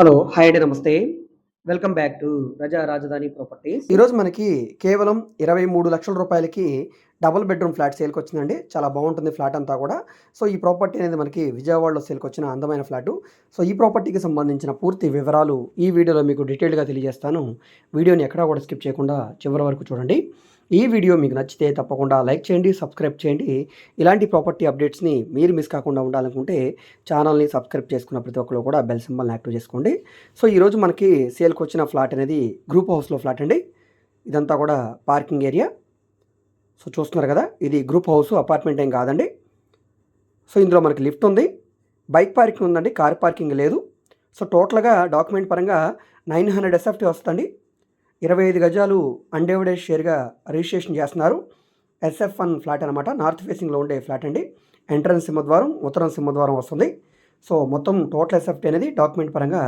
Hello hi అండి నమస్తే. Welcome back to రజా రాజధాని ప్రాపర్టీస్ ఈరోజు మనకి కేవలం ఇరవై మూడు లక్షల రూపాయలకి డబుల్ బెడ్రూమ్ ఫ్లాట్ సేల్కి వచ్చిందండి. చాలా బాగుంటుంది ఫ్లాట్ అంతా కూడా. సో ఈ ప్రాపర్టీ అనేది మనకి విజయవాడలో సేల్కి వచ్చిన అందమైన ఫ్లాటు సో ఈ ప్రాపర్టీకి సంబంధించిన పూర్తి వివరాలు ఈ వీడియోలో మీకు డీటెయిల్గా తెలియజేస్తాను. వీడియోని ఎక్కడా కూడా స్కిప్ చేయకుండా చివరి వరకు చూడండి. ఈ వీడియో మీకు నచ్చితే తప్పకుండా లైక్ చేయండి సబ్స్క్రైబ్ చేయండి. ఇలాంటి ప్రాపర్టీ అప్డేట్స్ని మీరు మిస్ కాకుండా ఉండాలనుకుంటే ఛానల్ని సబ్స్క్రైబ్ చేసుకున్న ప్రతి ఒక్కరు కూడా బెల్ సింబల్ని యాక్టివ్ చేసుకోండి. సో ఈరోజు మనకి సేల్కి వచ్చిన ఫ్లాట్ అనేది గ్రూప్ హౌస్లో ఫ్లాట్ అండి. ఇదంతా కూడా పార్కింగ్ ఏరియా. సో చూస్తున్నారు కదా ఇది గ్రూప్ హౌస్ అపార్ట్మెంట్ ఏం కాదండి. సో ఇందులో మనకి లిఫ్ట్ ఉంది. బైక్ పార్కింగ్ ఉందండి కార్ పార్కింగ్ లేదు. సో టోటల్గా డాక్యుమెంట్ పరంగా నైన్ హండ్రెడ్ ఎస్ఎఫ్టీ వస్తుంది ఇరవై ఐదు గజాలు అన్డేవిడెడ్ షేర్గా రిజిస్ట్రేషన్ చేస్తున్నారు. ఎస్ఎఫ్ వన్ ఫ్లాట్ అనమాట నార్త్ ఫేసింగ్లో ఉండే ఫ్లాట్ అండి. ఎంట్రన్స్ సింహద్వారం ఉత్తరం సింహద్వారం వస్తుంది. సో మొత్తం టోటల్ ఎస్ఎఫ్టీ అనేది డాక్యుమెంట్ పరంగా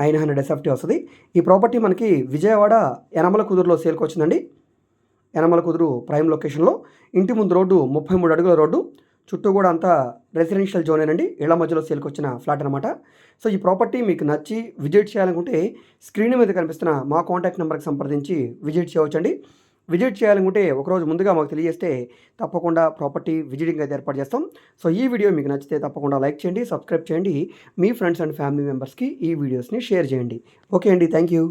నైన్ హండ్రెడ్ ఎస్ఎఫ్టీ వస్తుంది. ఈ ప్రాపర్టీ మనకి విజయవాడ యనమల కుదురులో సేల్కి వచ్చిందండి. యనమల కుదురు ప్రైమ్ లొకేషన్లో. ఇంటి ముందు రోడ్డు ముప్పై మూడు అడుగుల రోడ్డు. చుట్టూ కూడా అంతా రెసిడెన్షియల్ జోనేనండి ఇళ్ళ మధ్యలో సేల్కి వచ్చిన ఫ్లాట్ అనమాట సో ఈ ప్రాపర్టీ మీకు నచ్చి విజిట్ చేయాలనుకుంటే స్క్రీన్ మీద కనిపిస్తున్న మా కాంటాక్ట్ నెంబర్కి సంప్రదించి విజిట్ చేయవచ్చండి. విజిట్ చేయాలనుకుంటే ఒకరోజు ముందుగా మాకు తెలియజేస్తే తప్పకుండా ప్రాపర్టీ విజిటింగ్ అయితే ఏర్పాటు చేస్తాం. సో ఈ వీడియో మీకు నచ్చితే తప్పకుండా లైక్ చేయండి సబ్స్క్రైబ్ చేయండి. మీ ఫ్రెండ్స్ అండ్ ఫ్యామిలీ మెంబర్స్కి ఈ వీడియోస్ని షేర్ చేయండి. ఓకే అండి. Thank you